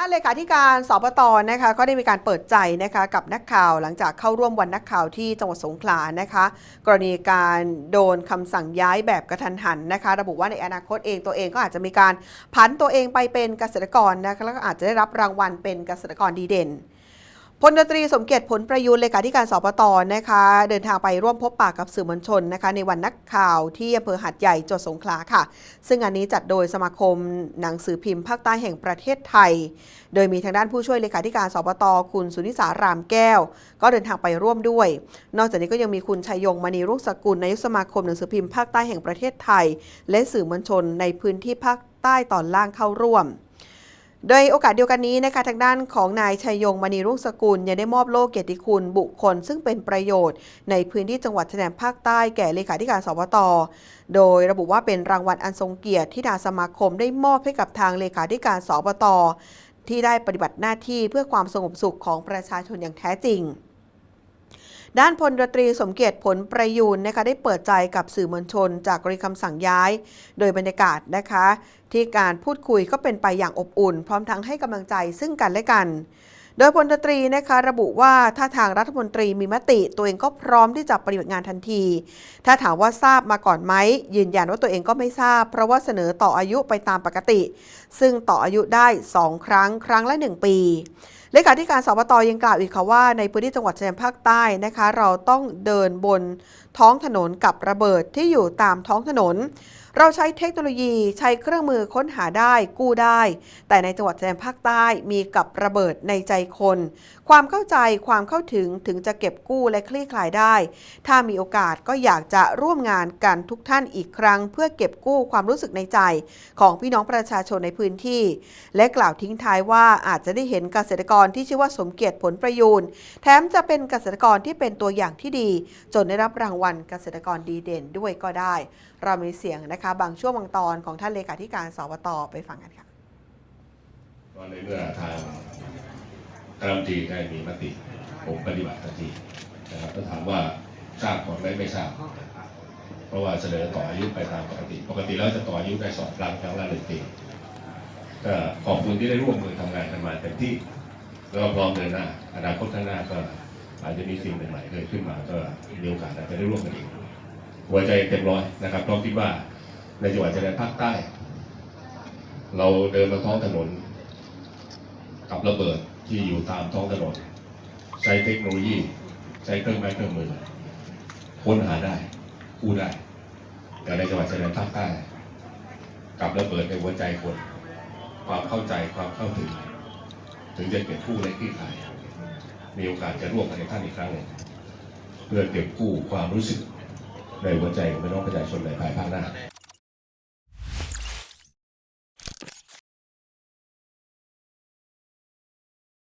ด้านเลขาธิการสปตนะคะก็ได้มีการเปิดใจนะคะกับนักข่าวหลังจากเข้าร่วมวันนักข่าวที่จังหวัดสงขลานะคะ กรณีการโดนคำสั่งย้ายแบบกระทันหันนะคะ ระบุว่าในอนาคตเองตัวเองก็อาจจะมีการผันตัวเองไปเป็นเกษตรกรนะคะแล้วก็อาจจะได้รับรางวัลเป็นเกษตรกรดีเด่น พลตรีสมเกียรติผลประยูนเลขาธิการสปตนะคะ เดินทางไปร่วมพบปากกับสื่อมวลชนนะคะ ในวันนักข่าวที่อำเภอหัดใหญ่จังหวัดสงขลาค่ะ ซึ่งอันนี้จัดโดยสมาคมหนังสือพิมพ์ภาคใต้แห่งประเทศไทย โดยมีทางด้านผู้ช่วยเลขาธิการสปตคุณสุนิสารามแก้ว ก็เดินทางไปร่วมด้วย นอกจากนี้ก็ยังมีคุณชัยยงมณีรุ่งสกุลนายกสมาคมหนังสือพิมพ์ภาคใต้แห่งประเทศไทย และสื่อมวลชนในพื้นที่ภาคใต้ตอนล่างเข้าร่วม โดยโอกาสเดียวกันนี้นะคะทางด้านของนายชัยยงมณีรุ่งสกุลยังได้มอบโล่เกียรติคุณบุคคล ซึ่งเป็นประโยชน์ ในพื้นที่จังหวัดชายแดนภาคใต้แก่เลขาธิการสวตโดยระบุว่าเป็นรางวัลอันทรงเกียรติที่ทางสมาคมได้มอบให้กับทางเลขาธิการสวตที่ได้ปฏิบัติหน้าที่เพื่อความสงบสุขของประชาชนอย่างแท้จริง ด้านพลตรีสมเกียรติผลประยูนนะคะได้เปิดใจกับสื่อมวลชน จากกรณีคำสั่งย้าย โดยบรรยากาศนะคะ ที่การพูดคุยก็เป็นไปอย่างอบอุ่น พร้อมทั้งให้กำลังใจซึ่งกันและกัน โดยพลตรีนะคะระบุว่าถ้าทางรัฐมนตรีมีมติตัวเองก็พร้อมที่จะปฏิบัติงานทันที ถ้าถามว่าทราบมาก่อนไหมยืนยันว่าตัวเองก็ไม่ทราบ เพราะว่าเสนอต่ออายุไปตามปกติ ซึ่งต่ออายุได้ 2 ครั้งครั้งละ 1 ปีเลขาธิการสปตยังกล่าวอีกค่ะว่าในพื้นที่จังหวัดชายแดนภาคใต้นะคะ เราต้องเดินบนท้องถนนกับระเบิดที่อยู่ตามท้องถนน เราใช้เทคโนโลยีใช้เครื่องมือค้นหาได้กู้ได้ แต่ในจังหวัดชายแดนภาคใต้มีกับระเบิดในใจคน ความเข้าใจความเข้าถึงถึงจะเก็บกู้และคลี่คลายได้ ถ้ามีโอกาสก็อยากจะร่วมงานกันทุกท่านอีกครั้ง เพื่อเก็บกู้ความรู้สึกในใจ ของพี่น้องประชาชนในพื้นที่ และกล่าวทิ้งท้ายว่าอาจจะได้เห็นเกษตรกรที่ชื่อว่าสมเกียรติผลประยูนแถมจะเป็นเกษตรกรที่เป็นตัวอย่างที่ดี จนได้รับรางวัลเกษตรกรดีเด่นด้วยก็ได้ เรามีเสียงนะคะบางช่วงบางตอนของท่านเลขาธิการสวตไปฟังกันค่ะก็ในเมื่อทางคณะรัฐมนตรีได้มีมติผมปฏิบัติทันทีนะครับถ้าถามว่าทราบก่อนไหมไม่ทราบ เพราะว่าเสนอต่ออายุไปตามปกติ ปกติแล้วจะต่ออายุได้สองครั้งครั้งละหนึ่งปีก็ขอบคุณที่ได้ร่วมมือทำงานกันมาเต็มที่แล้วก็พร้อมเดินหน้าอนาคตข้างหน้าก็อาจจะมีสิ่งใหม่ๆเกิดขึ้นมาก็มีโอกาสอาจจะได้ร่วมกันอีกหัวใจเต็มร้อยนะครับเพราะคิดว่า ในจังหวัดชายแดนภาคใต้ เราเดินมาท้องถนน กับระเบิดที่อยู่ตามท้องถนน ใช้เทคโนโลยี ใช้เครื่องไม้เครื่องมือค้นหาได้กู้ได้ แต่ในจังหวัดชายแดนภาคใต้ กับระเบิดในหัวใจคน ความเข้าใจความเข้าถึง ถึงจะเก็บกู้และคลี่คลาย มีโอกาสจะร่วมกันในท่านอีกครั้งหนึ่งเพื่อเก็บกู้ความรู้สึกในหัวใจของพี่น้องประชาชนในภายภาคหน้า